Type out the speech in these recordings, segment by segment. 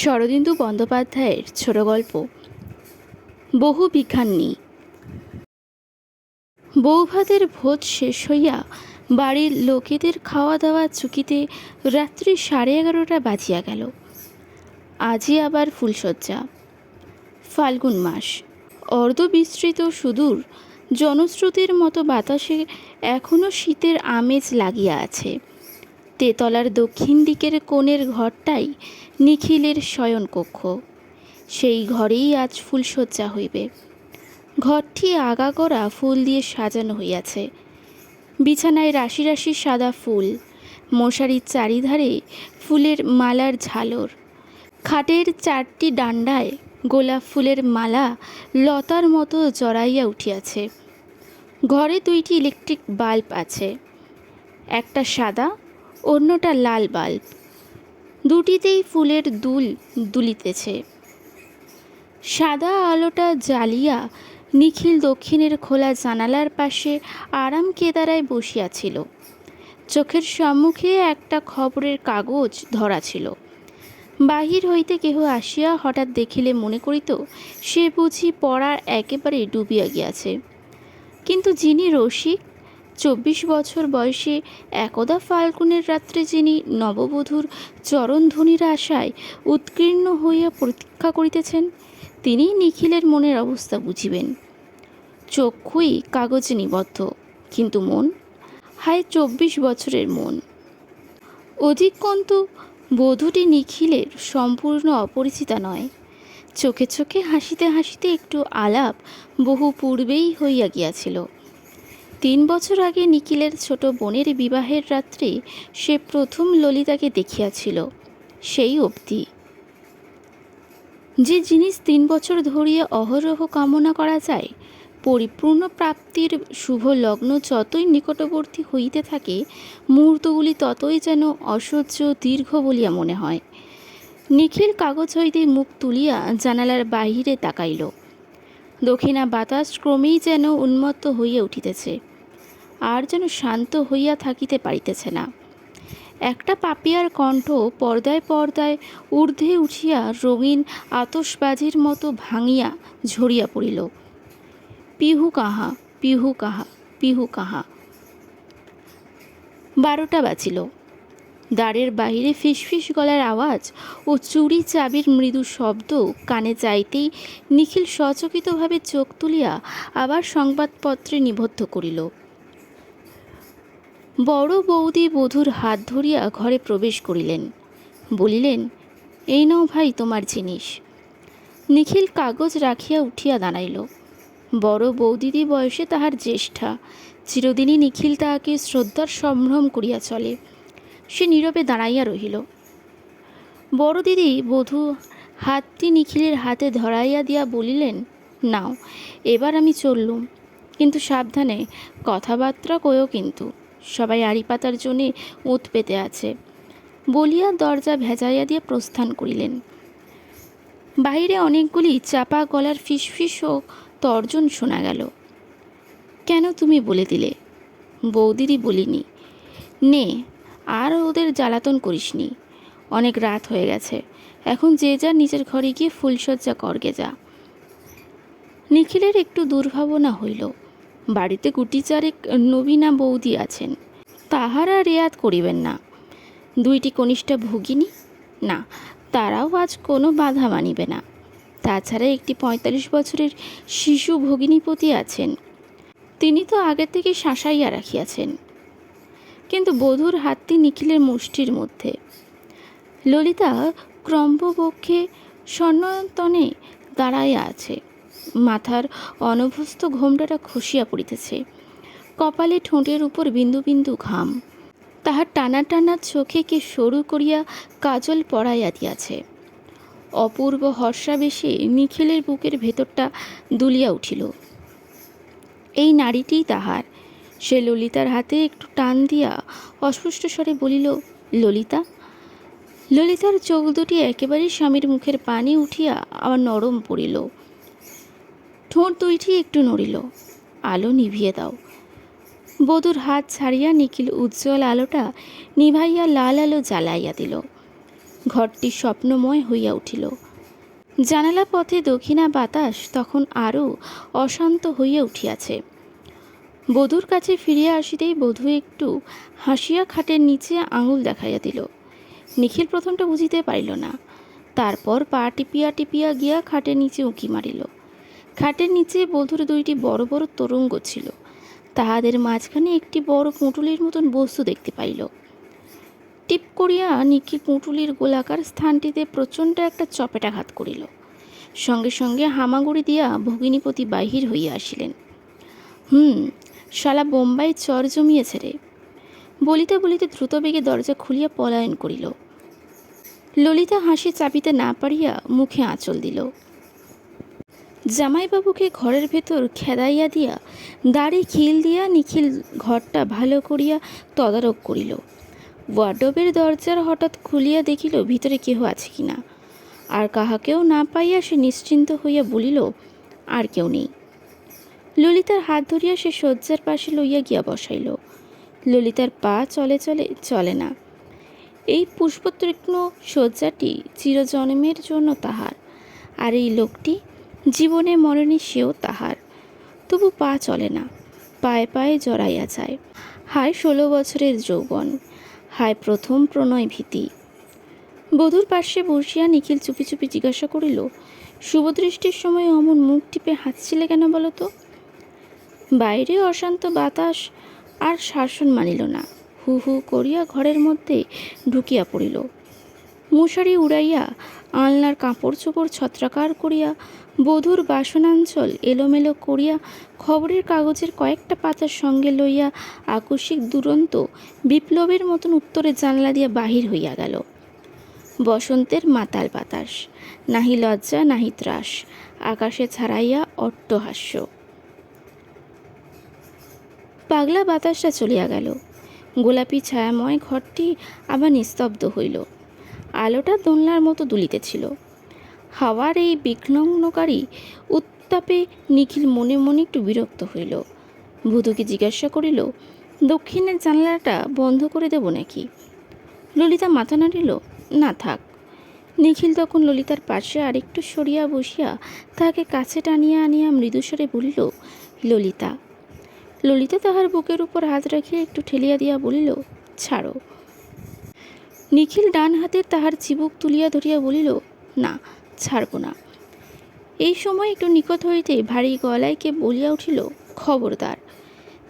শরদিন্দু বন্দ্যোপাধ্যায়ের ছোট গল্প। বহু বিজ্ঞানী বৌভাতের ভোজ শেষ হইয়া বাড়ির লোকেদের খাওয়া দাওয়া চুকিতে রাত্রি সাড়ে এগারোটা বাজিয়া গেল। আজই আবার ফুলশয্যা। ফাল্গুন মাস। অর্ধবিস্তৃত সুদূর জনশ্রুতির মতো বাতাসে এখনও শীতের আমেজ লাগিয়া আছে। তেতলার দক্ষিণ দিকের কোণের ঘরটাই নিখিলের শয়নকক্ষ। সেই ঘরেই আজ ফুলশয্যা হইবে। ঘরটি আগাগোড়া ফুল দিয়ে সাজানো হইয়াছে। বিছানায় রাশি রাশি সাদা ফুল, মশারির চারিধারে ফুলের মালার ঝালর। খাটের চারটি ডান্ডায় গোলাপ ফুলের মালা লতার মতো জড়াইয়া উঠিয়াছে। ঘরে দুইটি ইলেকট্রিক বাল্ব আছে। একটা সাদা অন্যটা লাল বাল্ব দুটিতেই ফুলের দুল দুলিতেছে। সাদা আলোটা জ্বালিয়া নিখিল দক্ষিণের খোলা জানালার পাশে আরাম কেদারায় বসিয়াছিল। চোখের সম্মুখে একটা খবরের কাগজ ধরা ছিল। বাহির হইতে কেহ আসিয়া হঠাৎ দেখিলে মনে করিত, সে বুঝি পড়ার একেবারে ডুবিয়া গিয়াছে। কিন্তু যিনি রসিক চব্বিশ বছর বয়সে একদা ফাল্গুনের রাত্রে যিনি নববধূর চরণধ্বনির আশায় উৎকীর্ণ হইয়া প্রতীক্ষা করিতেছেন, তিনিই নিখিলের মনের অবস্থা বুঝিবেন। চক্ষুই কাগজে নিবদ্ধ, কিন্তু মন? হায় চব্বিশ বছরের মন! অধিকন্তু বধূটি নিখিলের সম্পূর্ণ অপরিচিতা নয়। চোখে চোখে হাসিতে হাসিতে একটু আলাপ বহু পূর্বেই হইয়া গিয়াছিল। তিন বছর আগে নিখিলের ছোট বোনের বিবাহের রাত্রে সে প্রথম ললিতাকে দেখিয়াছিল, সেই অবধি। যে জিনিস তিন বছর ধরিয়া অহরহ কামনা করা যায়, পরিপূর্ণ প্রাপ্তির শুভ লগ্ন যতই নিকটবর্তী হইতে থাকে, মুহূর্তগুলি ততই যেন অসহ্য দীর্ঘ বলিয়া মনে হয়। নিখিল কাগজ হইতে মুখ তুলিয়া জানালার বাহিরে তাকাইল। দক্ষিণা বাতাস ক্রমেই যেন উন্মত্ত হইয়া উঠিতেছে, আর যেন শান্ত হইয়া থাকিতে পারিতেছে না। একটা পাপিয়ার কণ্ঠ পর্দায় পর্দায় ঊর্ধ্বে উঠিয়া রঙিন আতসবাজির মতো ভাঙিয়া ঝরিয়া পড়িল। পিহু কাহা পিহু কাহা পিহু কাহা। বারোটা বাজিল। দ্বারের বাহিরে ফিসফিস গলার আওয়াজ ও চুরি চাবির মৃদু শব্দ কানে যাইতেই নিখিল সচকিতভাবে চোখ তুলিয়া আবার সংবাদপত্রে নিবদ্ধ করিল। বড় বৌদি বধূর হাত ধরিয়া ঘরে প্রবেশ করিলেন। বলিলেন, এই নাও ভাই তোমার জিনিস। নিখিল কাগজ রাখিয়া উঠিয়া দাঁড়াইল। বড় বৌদিদি বয়সে তাহার জ্যেষ্ঠা। চিরদিনই নিখিল তাহাকে শ্রদ্ধার সম্ভ্রম করিয়া চলে। সে নীরবে দাঁড়াইয়া রহিল। বড় দিদি বধূ হাতটি নিখিলের হাতে ধরাইয়া দিয়া বলিলেন, নাও, এবার আমি চললুম। কিন্তু সাবধানে, কথাবার্তা কয়ও কিন্তু, সবাই আড়ি পাতার জন্যে উত পেতে আছে। বলিয়া দরজা ভেজাইয়া দিয়ে প্রস্থান করিলেন। বাইরে অনেকগুলি চাপা গলার ফিসফিস ও তর্জন শোনা গেল। কেন তুমি বলে দিলে? বৌদিদি বলিনি। নে আর ওদের জ্বালাতন করিসনি। অনেক রাত হয়ে গেছে। এখন যে যা নিজের ঘরে গিয়ে ফুলসজ্জা করগে যা। নিখিলের একটু দুর্ভাবনা হইল। বাড়িতে গুটি চারেক নবীনা বৌদি আছেন। তাহারা রেয়াত করিবেন না। দুইটি কনিষ্ঠা ভগিনী? না, তারাও আজ কোনো বাধা মানিবে না। তাছাড়া একটি পঁয়তাল্লিশ বছরের শিশু ভগিনীপতি আছেন। তিনি তো আগে থেকে শাসাইয়া রাখিয়াছেন। কিন্তু বধূর হাতটি নিখিলের মুষ্টির মধ্যে। ললিতা ক্রম্ববক্ষে স্বর্ণতনে দাঁড়াইয়া আছে। মাথার অনভ্যস্ত ঘোমটাটা খসিয়া পড়িতেছে। কপালে ঠোঁটের উপর বিন্দু বিন্দু ঘাম। তাহার টানা টানা চোখে কে সরু করিয়া কাজল পড়াইয়া দিয়াছে। অপূর্ব হর্ষাবেশে নিখিলের বুকের ভেতরটা দুলিয়া উঠিল। এই নারীটিই তাহার। সে ললিতার হাতে একটু টান দিয়া অস্পষ্ট স্বরে বলিল, ললিতা? ললিতার চোখ দুটি একেবারে স্বামীর মুখের পানি উঠিয়া আবার নরম পড়িল। ঠোঁট দুইটি একটু নড়িল। আলো নিভিয়ে দাও। বধূর হাত ছাড়িয়া নিখিল উজ্জ্বল আলোটা নিভাইয়া লাল আলো জ্বালাইয়া দিল। ঘরটি স্বপ্নময় হইয়া উঠিল। জানালা পথে দক্ষিণা বাতাস তখন আরও অশান্ত হইয়া উঠিয়াছে। বধূর কাছে ফিরিয়া আসিতেই বধূ একটু হাসিয়া খাটের নিচে আঙুল দেখাইয়া দিল। নিখিল প্রথমটা বুঝিতে পারিল না। তারপর পা টিপিয়া টিপিয়া গিয়া খাটের নিচে উঁকি মারিল। খাটের নিচে বধূর দুইটি বড় বড় তরঙ্গ ছিল। তাহাদের মাঝখানে একটি বড় পুঁটুলির মতন বস্তু দেখতে পাইল। টিপ করিয়া নিখিল পুঁটুলির গোলাকার স্থানটিতে প্রচণ্ড একটা চপেটাঘাত করিল। সঙ্গে সঙ্গে হামাগুড়ি দিয়া ভগিনীপতি বাহির হইয়া আসিলেন। হুম শালা বোম্বাই চর জমিয়েছে রে। বলিতে বলিতে দ্রুতবেগে দরজা খুলিয়া পলায়ন করিল। ললিতা হাসি চাপিতে না পারিয়া মুখে আঁচল দিল। জামাইবাবুকে ঘরের ভেতর খেদাইয়া দিয়া দাড়ি খিল দিয়া নিখিল ঘরটা ভালো করিয়া তদারক করিল। ওয়ার্ডবের দরজার হঠাৎ খুলিয়া দেখিল ভিতরে কেহ আছে কিনা। আর কাহাকেও না পাইয়া সে নিশ্চিন্ত হইয়া বলিল, আর কেউ নেই। ললিতার হাত ধরিয়া সে শয্যার পাশে লইয়া গিয়া বসাইল। ললিতার পা চলে চলে চলে না। এই পুষ্পতৃষ্ণ শয্যাটি চিরজন্মের জন্য তাহার, আর এই লোকটি জীবনে মরণে সেও তাহার। তবু পা চলে না, পায়ে পায়ে জড়াইয়া যায়। হায় ষোলো বছরের যৌবন, হায় প্রথম প্রণয় ভীতি। বধূর পার্শ্বে বসিয়া নিখিল চুপি চুপি জিজ্ঞাসা করিল, শুভদৃষ্টির সময় অমন মুখ টিপে হাসছিলে কেন বলো তো? বাইরে অশান্ত বাতাস আর শাসন মানিল না। হু হু করিয়া ঘরের মধ্যে ঢুকিয়া পড়িল। মশারি উড়াইয়া আলনার কাপড় চোপড় ছত্রাকার করিয়া বধূর বাসনাঞ্চল এলোমেলো করিয়া খবরের কাগজের কয়েকটা পাতার সঙ্গে লইয়া আকস্মিক দুরন্ত বিপ্লবের মতন উত্তরে জানলা দিয়া বাহির হইয়া গেল। বসন্তের মাতাল বাতাস, নাহি লজ্জা নাহি ত্রাস, আকাশে ছাড়াইয়া অট্টহাস্য। পাগলা বাতাসটা চলিয়া গেল। গোলাপি ছায়াময় ঘরটি আবার নিস্তব্ধ হইল। আলোটা দোলনার মতো দুলিতেছিল। হাওয়ার এই বিঘ্নকারী উত্তাপে নিখিল মনে মনে একটু বিরক্ত হইল। ভূতুকে জিজ্ঞাসা করিল, দক্ষিণের জানলাটা বন্ধ করে দেব নাকি? ললিতা মাথা নাড়িল, না থাক। নিখিল তখন ললিতার পাশে আরেকটু সরিয়া বসিয়া তাকে কাছে টানিয়া আনিয়া মৃদুস্বরে বলিল, ললিতা ললিতা তাহার বুকের উপর হাত রাখিয়া একটু ঠেলিয়া দিয়া বলিল, ছাড়ো। নিখিল ডান হাতে তাহার চিবুক তুলিয়া ধরিয়া বলিল, না, ছাড়ব না। এই সময় একটু নিকট হইতে ভারী গলায় কে বলিয়া উঠিল, খবরদার।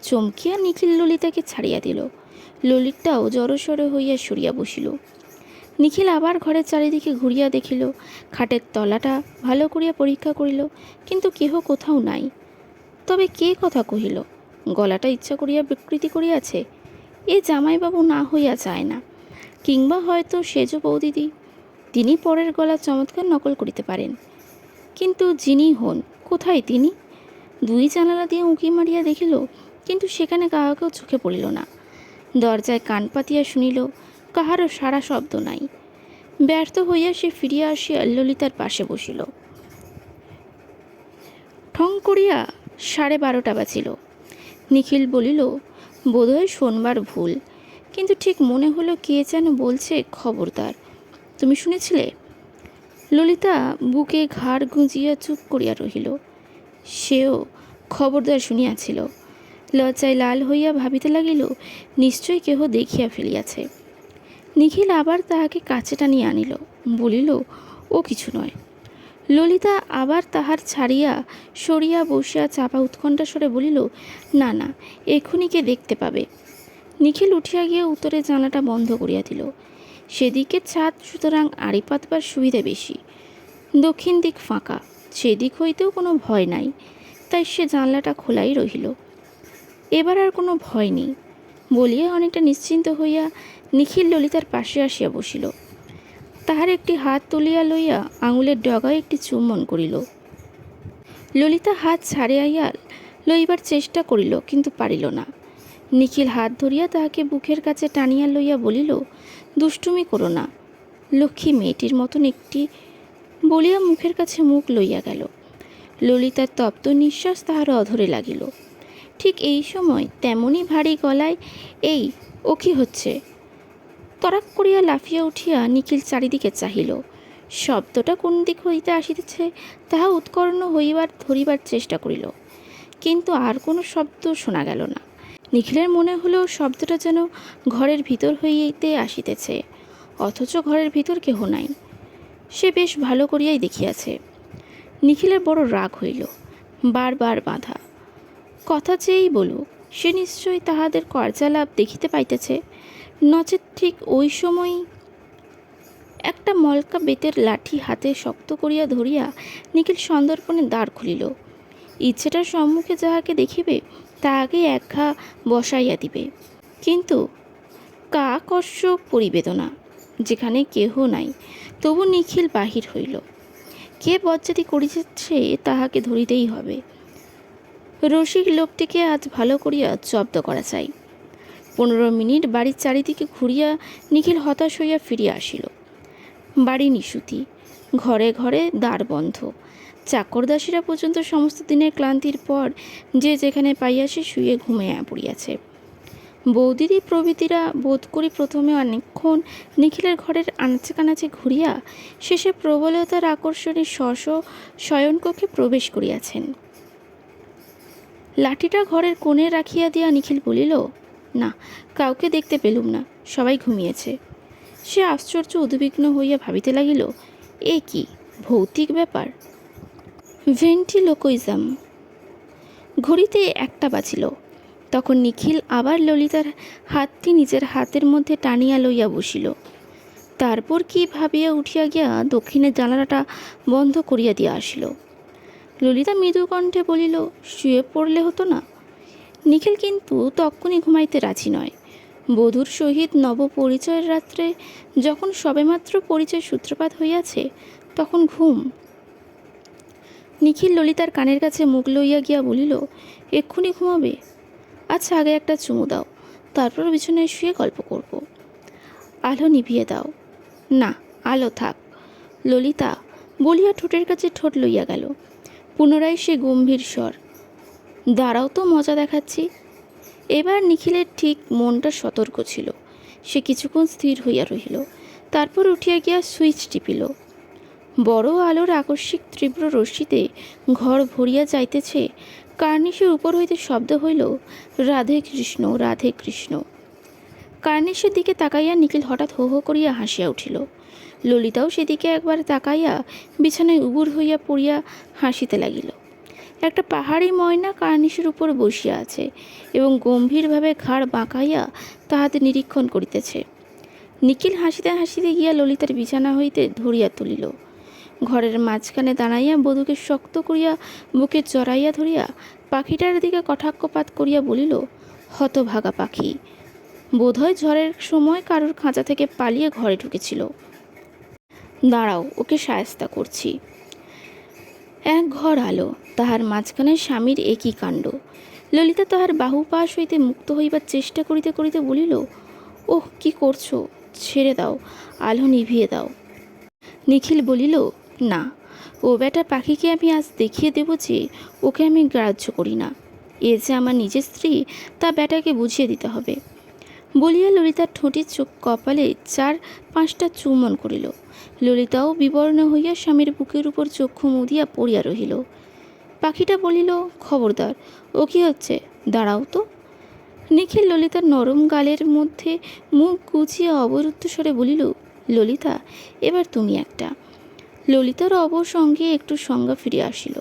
চমকিয়া নিখিল ললিতাকে ছাড়িয়া দিল। ললিতটাও জড়সড় হইয়া সরিয়া বসিল। নিখিল আবার ঘরের চারিদিকে ঘুরিয়া দেখিল, খাটের তলাটা ভালো করিয়া পরীক্ষা করিল, কিন্তু কেহ কোথাও নাই। তবে কে কথা কহিল? গলাটা ইচ্ছা করিয়া বিকৃতি করিয়াছে, এ জামাইবাবু না হইয়া যায় না। কিংবা হয়তো সেজ বৌদিদি, তিনি পরের গলা চমৎকার নকল করিতে পারেন। কিন্তু যিনি হন, কোথায় তিনি? দুই জানালা দিয়ে উঁকি মারিয়া দেখিল, কিন্তু সেখানে কাহাকেও চোখে পড়িল না। দরজায় কান পাতিয়া শুনিল, কাহারও সারা শব্দ নাই। ব্যর্থ হইয়া সে ফিরিয়া আসিয়া ললিতার পাশে বসিল। ঠং করিয়া সাড়ে বারোটা বাজিল। নিখিল বলিল, বোধহয় শোনবার ভুল। কিন্তু ঠিক মনে হলো কে যেন বলছে খবরদার। তুমি শুনেছিলে? ললিতা বুকে ঘাড় গুঁজিয়া চুপ করিয়া রহিল। সেও খবরদার শুনিয়াছিল। লজ্জায় লাল হইয়া ভাবিতে লাগিল, নিশ্চয় কেহ দেখিয়া ফেলিয়াছে। নিখিল আবার তাহাকে কাছে টানিয়া আনিল, বলিল, ও কিছু নয়। ললিতা আবার তাহার ছাড়িয়া সরিয়া বসিয়া চাপা উৎকণ্ঠা স্বরে বলিল, না না এক্ষুনি কে দেখতে পাবে। নিখিল উঠিয়া গিয়ে উত্তরে জানলাটা বন্ধ করিয়া দিল, সেদিকে ছাদ, সুতরাং আড়ি পাতবার সুবিধা বেশি। দক্ষিণ দিক ফাঁকা, সেদিক হইতেও কোনো ভয় নাই। তাই সে জানলাটা খোলাই রহিল। এবার আর কোনো ভয় নেই, বলিয়া অনেকটা নিশ্চিন্ত হইয়া নিখিল ললিতার পাশে আসিয়া বসিল। তাহার একটি হাত তুলিয়া লইয়া আঙুলের ডগায় একটি চুম্বন করিল। ললিতা হাত ছাড়িয়াইয়া লইবার চেষ্টা করিল, কিন্তু পারিল না। নিখিল হাত ধরিয়া তাহাকে বুকের কাছে টানিয়া লইয়া বলিল, দুষ্টুমি করো না লক্ষ্মী মেয়েটির মতন একটি বলিয়া মুখের কাছে মুখ লইয়া গেল। ললিতার তপ্ত নিঃশ্বাস তাহার অধরে লাগিল। ঠিক এই সময় তেমনই ভারী গলায়, এই, ও কি হচ্ছে? তরাক করিয়া লাফিয়া উঠিয়া নিখিল চারিদিকে চাহিল। শব্দটা কোন দিক হইতে আসিতেছে, তাহা উৎকর্ণ হইবার, ধরিবার চেষ্টা করিল। কিন্তু আর কোনো শব্দ শোনা গেল না। নিখিলের মনে হলো শব্দটা যেন ঘরের ভিতর হইতে আসিতেছে, অথচ ঘরের ভিতর কেহ নাই। সে বেশ ভালো করিয়াই দেখিয়াছে। নিখিলের বড় রাগ হইল, বারবার বাঁধা। কথা চেয়েই বলুক, সে নিশ্চয়ই তাহাদের কর্যালাপ দেখিতে পাইতেছে। নচেত ঠিক ওই সময় একটা মলকা বেতের লাঠি হাতে শক্ত করিয়া ধরিয়া নিখিল সন্দর্পণে দ্বার খুলিল। ইচ্ছেটার সম্মুখে যাহাকে দেখিবে তাহাকে একঘা বসাইয়া দিবে। কিন্তু কা কর্ষ পরিবেদনা, যেখানে কেহ নাই, তবু নিখিল বাহির হইল। কে বজ্জাতি করিতেছে, তাহাকে ধরিতেই হবে। রসিক লোকটিকে আজ ভালো করিয়া জব্দ করা চাই। পনেরো মিনিট বাড়ির চারিদিকে ঘুরিয়া নিখিল হতাশ হইয়া ফিরিয়া আসিল। বাড়ি নিশুতি, ঘরে ঘরে দ্বার বন্ধ। চাকরদাসীরা পর্যন্ত সমস্ত দিনের ক্লান্তির পর যে যেখানে পাইয়াছে শুয়ে ঘুমিয়ে পড়িয়াছে। বৌদিদি প্রভৃতিরা বোধ করি প্রথমে অনেকক্ষণ নিখিলের ঘরের আনাচে কানাচে ঘুরিয়া শেষে প্রবলতার আকর্ষণে স্ব শয়নকক্ষে প্রবেশ করিয়াছেন। লাঠিটা ঘরের কোণে রাখিয়া দিয়া নিখিল বলিল না, কাউকে দেখতে পেলুম না, সবাই ঘুমিয়েছে। সে আশ্চর্য উদ্বিগ্ন হইয়া ভাবিতে লাগিল, এ কি, ভৌতিক ব্যাপার? ভেন্টিলোকুইজম। ঘড়িতে একটা বাজিল, তখন নিখিল আবার ললিতার হাতটি নিজের হাতের মধ্যে টানিয়া লইয়া বসিল। তারপর কি ভাবিয়া উঠিয়া গিয়া দক্ষিণের জানালাটা বন্ধ করিয়া দিয়া আসিল। ললিতা মৃদু কণ্ঠে বলিল, শুয়ে পড়লে হতো না? নিখিল কিন্তু তক্ষুনি ঘুমাইতে রাজি নয়। বধূর সহিত নব পরিচয়ের রাত্রে যখন সবেমাত্র পরিচয় সূত্রপাত হইয়াছে, তখন ঘুম। নিখিল ললিতার কানের কাছে মুখ লইয়া গিয়া বলিল, এক্ষুনি ঘুমাবে? আচ্ছা আগে একটা চুমু দাও, তারপর বিছানায় শুয়ে গল্প করব। আলো নিভিয়ে দাও। না, আলো থাক। ললিতা বলিয়া ঠোঁটের কাছে ঠোঁট লইয়া গেল। পুনরায় সে গম্ভীর স্বর দাঁড়াও তো, মজা দেখাচ্ছি। এবার নিখিলের ঠিক মনটা সতর্ক ছিল। সে কিছুক্ষণ স্থির হইয়া রহিল। তারপর উঠিয়া গিয়া সুইচ টিপিল। বড় আলোর আকস্মিক তীব্র রশ্মিতে ঘর ভরিয়া যাইতেছে, কার্নিশের উপর হইতে শব্দ হইল, রাধে কৃষ্ণ রাধে কৃষ্ণ। কার্নিশের দিকে তাকাইয়া নিখিল হঠাৎ হো হো করিয়া হাসিয়া উঠিল। ললিতাও সেদিকে একবার তাকাইয়া বিছানায় উবুর হইয়া পড়িয়া হাসিতে লাগিল। একটা পাহাড়ি ময়না কার্নিশের উপর বসিয়া আছে এবং গম্ভীরভাবে ঘাড় বাঁকাইয়া তাহাতে নিরীক্ষণ করিতেছে। নিখিল হাসিতে হাসিতে গিয়া ললিতার বিছানা হইতে ধরিয়া তুলিল। ঘরের মাঝখানে দাঁড়াইয়া বধূকে শক্ত করিয়া বুকে চড়াইয়া ধরিয়া পাখিটার দিকে কটাক্ষপাত করিয়া বলিল, হতভাগা পাখি। বোধহয় ঝড়ের সময় কারোর খাঁচা থেকে পালিয়ে ঘরে ঢুকেছিল। দাঁড়াও, ওকে সায়স্তা করছি। এক ঘর আলো, তাহার মাঝখানে স্বামীর একই কাণ্ড। ললিতা তাহার বাহু পাশ হইতে মুক্ত হইবার চেষ্টা করিতে করিতে বলিল, ওহ, কি করছ? ছেড়ে দাও, আলো নিভিয়ে দাও। নিখিল বলিল, না, ও বেটা পাখিকে আমি আজ দেখিয়ে দেব যে ওকে আমি গ্রাহ্য করি না। এ যে আমার নিজের স্ত্রী, তা বেটাকে বুঝিয়ে দিতে হবে। বলিয়া ললিতার ঠোঁটের চোখ কপালে চার পাঁচটা চুমন করিল। ললিতাও বিবর্ণ হইয়া স্বামীর বুকের উপর চক্ষু মুদিয়া পড়িয়া রহিল। পাখিটা বলিল, খবরদার, ও কি হচ্ছে? দাঁড়াও তো। নিখিল ললিতার নরম গালের মধ্যে মুখ গুছিয়ে অবরুদ্ধ স্বরে বলিল, ললিতা, এবার তুমি একটা। ললিতার অবসঙ্গে একটু সংজ্ঞা ফিরে আসিল।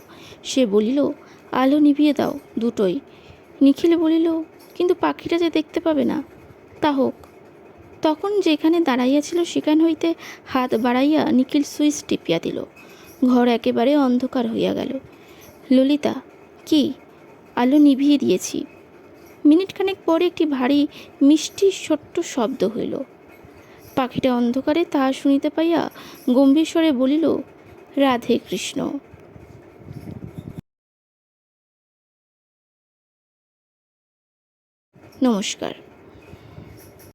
সে বলিল, আলো নিভিয়ে দাও, দুটোই। নিখিল বলিল, কিন্তু পাখিটা যে দেখতে পাবে না, তা হোক। তখন যেখানে দাঁড়াইয়াছিল সেখান হইতে হাত বাড়াইয়া নিখিল সুইচ টিপিয়া দিল। ঘর একেবারে অন্ধকার হইয়া গেল। ললিতা, কি? আলো নিভিয়ে দিয়েছি। মিনিটখানেক পরে একটি ভারী, মিষ্টি, ছোট্ট শব্দ হইল। পাখিটা অন্ধকারে তাহা শুনিতে পাইয়া গম্ভীর স্বরে বলিল, রাধে কৃষ্ণ। নমস্কার।